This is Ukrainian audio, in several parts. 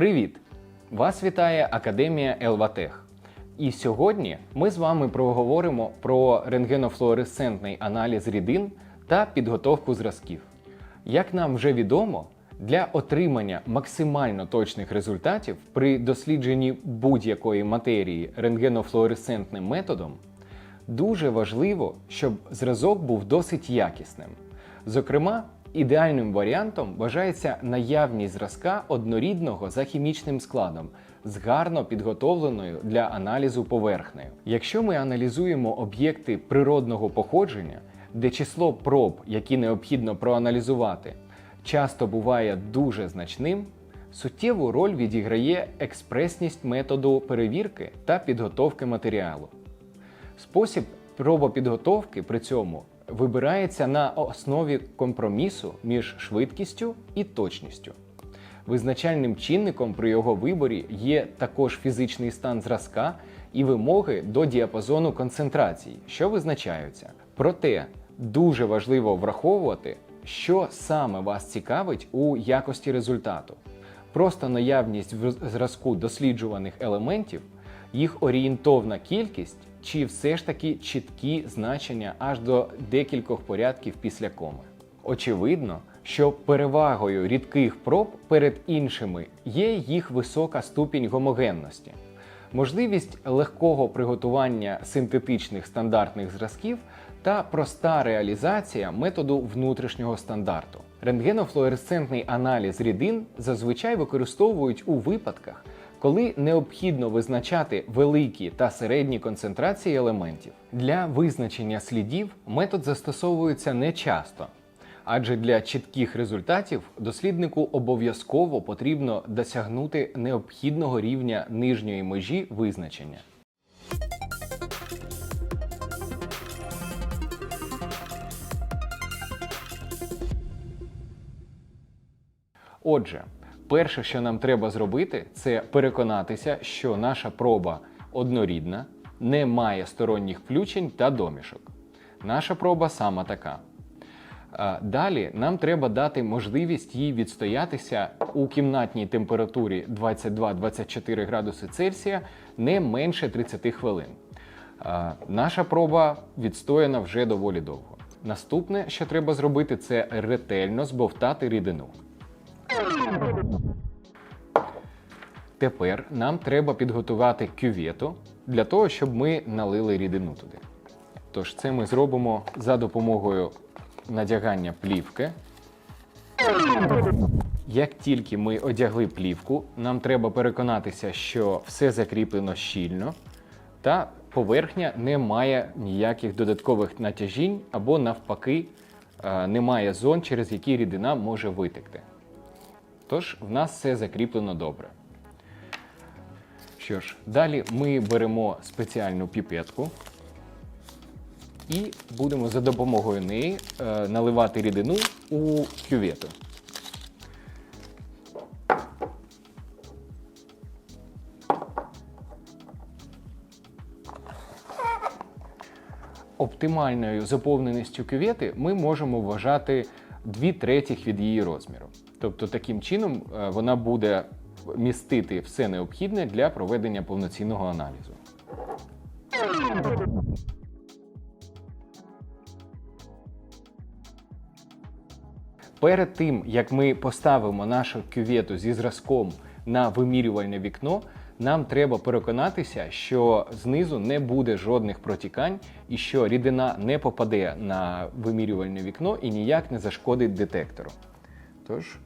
Привіт! Вас вітає Академія Елватех. І сьогодні ми з вами проговоримо про рентгенофлуоресцентний аналіз рідин та підготовку зразків. Як нам вже відомо, для отримання максимально точних результатів при дослідженні будь-якої матерії рентгенофлуоресцентним методом дуже важливо, щоб зразок був досить якісним. Зокрема, ідеальним варіантом вважається наявність зразка однорідного за хімічним складом з гарно підготовленою для аналізу поверхнею. Якщо ми аналізуємо об'єкти природного походження, де число проб, які необхідно проаналізувати, часто буває дуже значним, суттєву роль відіграє експресність методу перевірки та підготовки матеріалу. Спосіб пробопідготовки при цьому вибирається на основі компромісу між швидкістю і точністю. Визначальним чинником при його виборі є також фізичний стан зразка і вимоги до діапазону концентрації, що визначаються. Проте дуже важливо враховувати, що саме вас цікавить у якості результату. Просто наявність в зразку досліджуваних елементів, їх орієнтовна кількість чи все ж таки чіткі значення аж до декількох порядків після коми. Очевидно, що перевагою рідких проб перед іншими є їх висока ступінь гомогенності. Можливість легкого приготування синтетичних стандартних зразків та проста реалізація методу внутрішнього стандарту. Рентгенофлуоресцентний аналіз рідин зазвичай використовують у випадках, коли необхідно визначати великі та середні концентрації елементів. Для визначення слідів метод застосовується не часто, адже для чітких результатів досліднику обов'язково потрібно досягнути необхідного рівня нижньої межі визначення. Отже, перше, що нам треба зробити, це переконатися, що наша проба однорідна, не має сторонніх включень та домішок. Наша проба саме така. Далі нам треба дати можливість їй відстоятися у кімнатній температурі 22-24 градуси Цельсія не менше 30 хвилин. Наша проба відстояна вже доволі довго. Наступне, що треба зробити, це ретельно збовтати рідину. Тепер нам треба підготувати кювету для того, щоб ми налили рідину туди. Тож це ми зробимо за допомогою надягання плівки. Як тільки ми одягли плівку, нам треба переконатися, що все закріплено щільно та поверхня не має ніяких додаткових натяжінь або навпаки е, немає зон, через які рідина може витекти. Тож в нас все закріплено добре. Що ж, далі ми беремо спеціальну піпетку і будемо за допомогою неї е, наливати рідину у кювету. Оптимальною заповненістю кювети ми можемо вважати 2 третіх від її розміру. Тобто, таким чином е, вона буде містити все необхідне для проведення повноцінного аналізу. Перед тим, як ми поставимо нашу кювету зі зразком на вимірювальне вікно, нам треба переконатися, що знизу не буде жодних протікань і що рідина не попаде на вимірювальне вікно і ніяк не зашкодить детектору. Тож,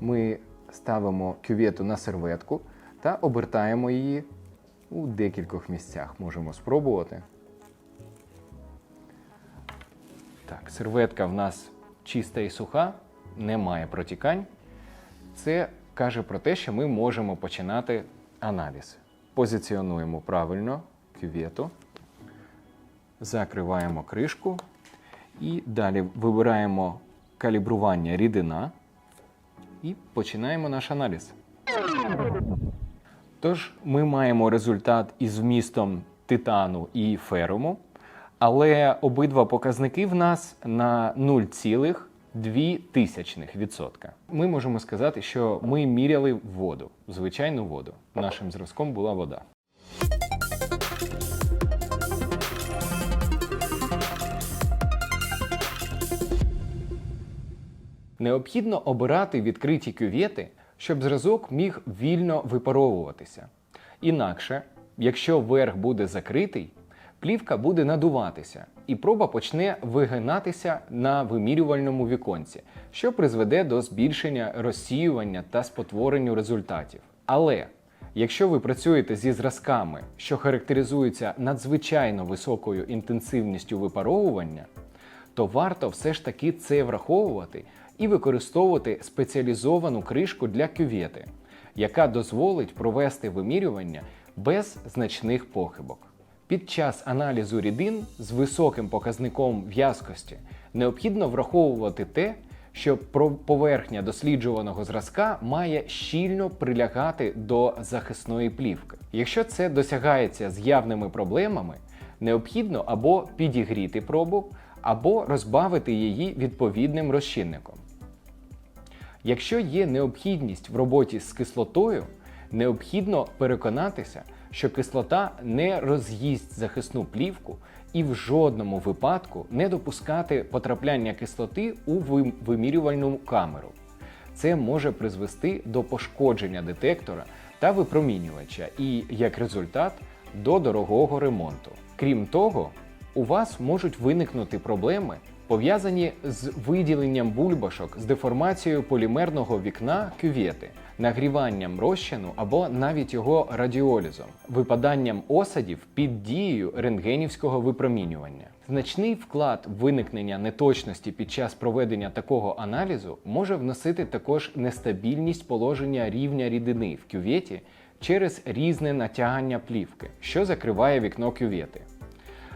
ми ставимо кювету на серветку та обертаємо її у декількох місцях. Можемо спробувати. Так, серветка в нас чиста і суха, немає протікань. Це каже про те, що ми можемо починати аналіз. Позиціонуємо правильно кювету, закриваємо кришку і далі вибираємо калібрування рідина і починаємо наш аналіз. Тож ми маємо результат із вмістом титану і феруму, але обидва показники в нас на 0,1 дві тисячних відсотка. Ми можемо сказати, що ми міряли воду, звичайну воду. Нашим зразком була вода. Необхідно обирати відкриті кювети, щоб зразок міг вільно випаровуватися. Інакше, якщо верх буде закритий, плівка буде надуватися, і проба почне вигинатися на вимірювальному віконці, що призведе до збільшення розсіювання та спотворенню результатів. Але якщо ви працюєте зі зразками, що характеризуються надзвичайно високою інтенсивністю випаровування, то варто все ж таки це враховувати і використовувати спеціалізовану кришку для кювети, яка дозволить провести вимірювання без значних похибок. Під час аналізу рідин з високим показником в'язкості необхідно враховувати те, що поверхня досліджуваного зразка має щільно прилягати до захисної плівки. Якщо це досягається з явними проблемами, необхідно або підігріти пробу, або розбавити її відповідним розчинником. Якщо є необхідність в роботі з кислотою, необхідно переконатися, що кислота не роз'їсть захисну плівку і в жодному випадку не допускати потрапляння кислоти у вимірювальну камеру. Це може призвести до пошкодження детектора та випромінювача і, як результат, до дорогого ремонту. Крім того, у вас можуть виникнути проблеми, пов'язані з виділенням бульбашок з деформацією полімерного вікна кювети, нагріванням розчину або навіть його радіолізом, випаданням осадів під дією рентгенівського випромінювання. Значний вклад виникнення неточності під час проведення такого аналізу може вносити також нестабільність положення рівня рідини в кюветі через різне натягання плівки, що закриває вікно кювети.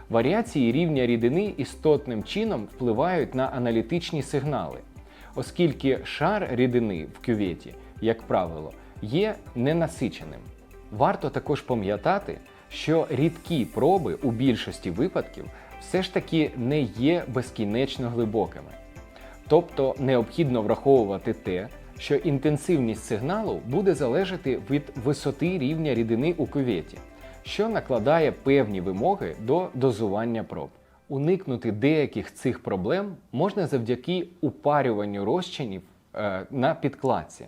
Варіації рівня рідини істотним чином впливають на аналітичні сигнали, оскільки шар рідини в кюветі, як правило, є ненасиченим. Варто також пам'ятати, що рідкі проби у більшості випадків все ж таки не є безкінечно глибокими. Тобто необхідно враховувати те, що інтенсивність сигналу буде залежати від висоти рівня рідини у кюветі, що накладає певні вимоги до дозування проб. Уникнути деяких цих проблем можна завдяки упарюванню розчинів е, на підкладці,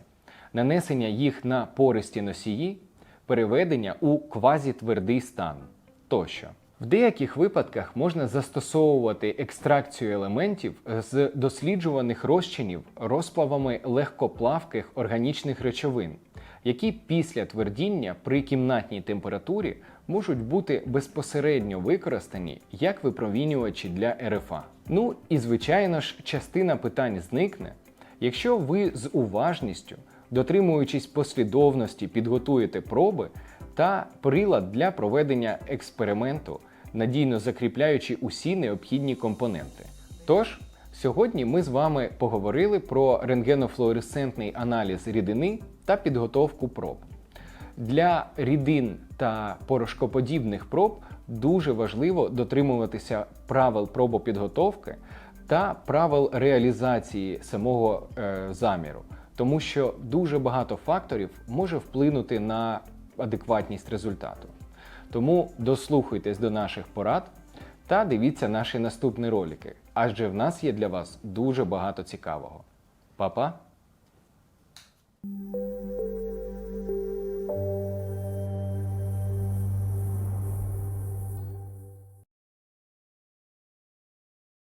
нанесення їх на пористі носії, переведення у квазітвердий стан тощо. В деяких випадках можна застосовувати екстракцію елементів з досліджуваних розчинів розплавами легкоплавких органічних речовин, які після твердіння при кімнатній температурі можуть бути безпосередньо використані як випромінювачі для РФА. Ну і звичайно ж, частина питань зникне, якщо ви з уважністю, дотримуючись послідовності, підготуєте проби та прилад для проведення експерименту, надійно закріпляючи усі необхідні компоненти. Тож, сьогодні ми з вами поговорили про рентгенофлуоресцентний аналіз рідини та підготовку проб. Для рідин та порошкоподібних проб дуже важливо дотримуватися правил пробопідготовки та правил реалізації самого е, заміру, тому що дуже багато факторів може вплинути на адекватність результату. Тому дослухайтесь до наших порад та дивіться наші наступні ролики, адже в нас є для вас дуже багато цікавого. Па-па!